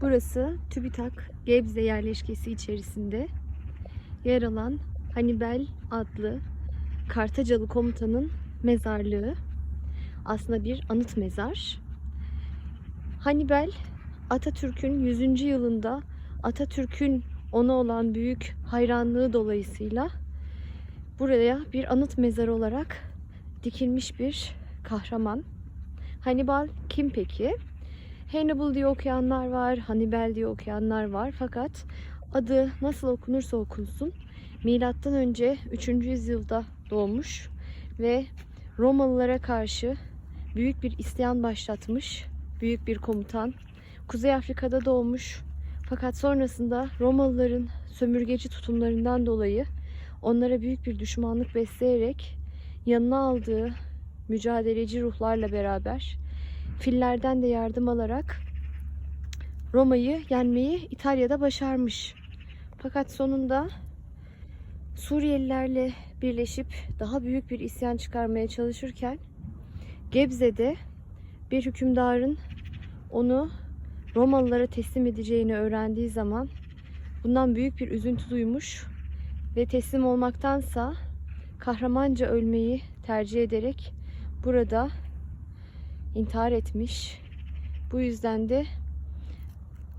Burası TÜBİTAK Gebze yerleşkesi içerisinde yer alan Hannibal adlı Kartacalı komutanın mezarlığı. Aslında bir anıt mezar. Hannibal Atatürk'ün 100. yılında Atatürk'ün ona olan büyük hayranlığı dolayısıyla buraya bir anıt mezar olarak dikilmiş bir kahraman. Hannibal kim peki? Hannibal diye okuyanlar var, Hannibal diye okuyanlar var. Fakat adı nasıl okunursa okunsun milattan önce 3. yüzyılda doğmuş ve Romalılara karşı büyük bir isyan başlatmış büyük bir komutan. Kuzey Afrika'da doğmuş. Fakat sonrasında Romalıların sömürgeci tutumlarından dolayı onlara büyük bir düşmanlık besleyerek yanına aldığı mücadeleci ruhlarla beraber fillerden de yardım alarak Roma'yı yenmeyi İtalya'da başarmış. Fakat sonunda Suriyelilerle birleşip daha büyük bir isyan çıkarmaya çalışırken Gebze'de bir hükümdarın onu Romalılara teslim edeceğini öğrendiği zaman bundan büyük bir üzüntü duymuş ve teslim olmaktansa kahramanca ölmeyi tercih ederek burada intihar etmiş. Bu yüzden de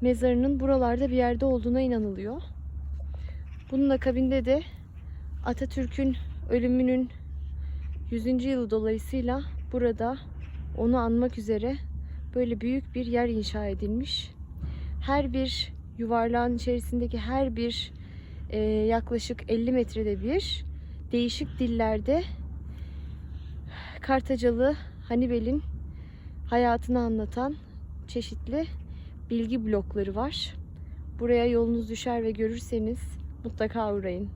mezarının buralarda bir yerde olduğuna inanılıyor. Bunun akabinde de Atatürk'ün ölümünün 100. yılı dolayısıyla burada onu anmak üzere böyle büyük bir yer inşa edilmiş. Her bir yuvarlağın içerisindeki her bir e, yaklaşık 50 metrede bir değişik dillerde Kartacalı Hannibal'in hayatını anlatan çeşitli bilgi blokları var. Buraya yolunuz düşer ve görürseniz mutlaka uğrayın.